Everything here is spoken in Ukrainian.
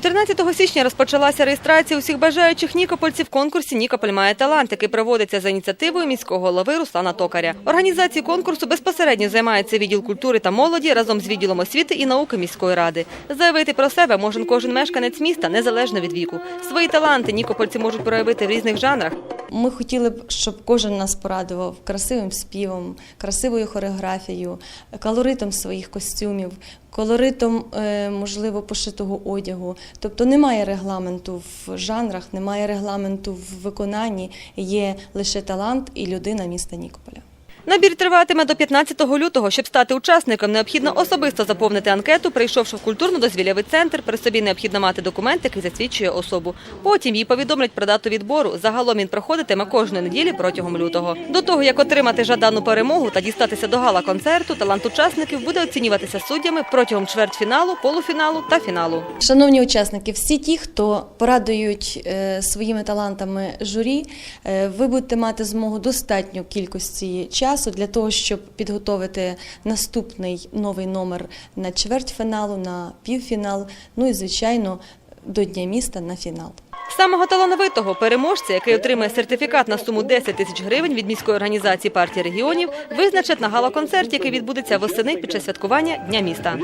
14 січня розпочалася реєстрація усіх бажаючих нікопольців в конкурсі Нікополь має талант, який проводиться за ініціативою міського голови Руслана Токаря. Організацією конкурсу безпосередньо займається відділ культури та молоді разом з відділом освіти і науки міської ради. Заявити про себе може кожен мешканець міста незалежно від віку. Свої таланти нікопольці можуть проявити в різних жанрах. Ми хотіли б, щоб кожен нас порадував красивим співом, красивою хореографією, колоритом своїх костюмів, колоритом, е, можливо, пошитого одягу. Тобто немає регламенту в жанрах, немає регламенту в виконанні, є лише талант і людина міста Нікополя. Набір триватиме до 15 лютого. Щоб стати учасником, необхідно особисто заповнити анкету, прийшовши в культурно-дозвілявий центр. При собі необхідно мати документ, який засвідчує особу. Потім їй повідомлять про дату відбору. Загалом він проходитиме кожної неділі протягом лютого. До того, як отримати жадану перемогу та дістатися до гала-концерту, талант учасників буде оцінюватися суддями протягом чвертьфіналу, полуфіналу та фіналу. Шановні учасники, всі ті, хто порадують е, своїми талантами журі, е, ви будете мати змогу достатньо кількості часу для того, щоб підготовити наступний новий номер на чвертьфіналу, на півфінал, ну і звичайно до Дня міста на фінал. Самого талановитого переможця, який отримає сертифікат на суму 10 тисяч гривень від міської організації партії регіонів, визначать на гала-концерті, який відбудеться восени під час святкування Дня міста.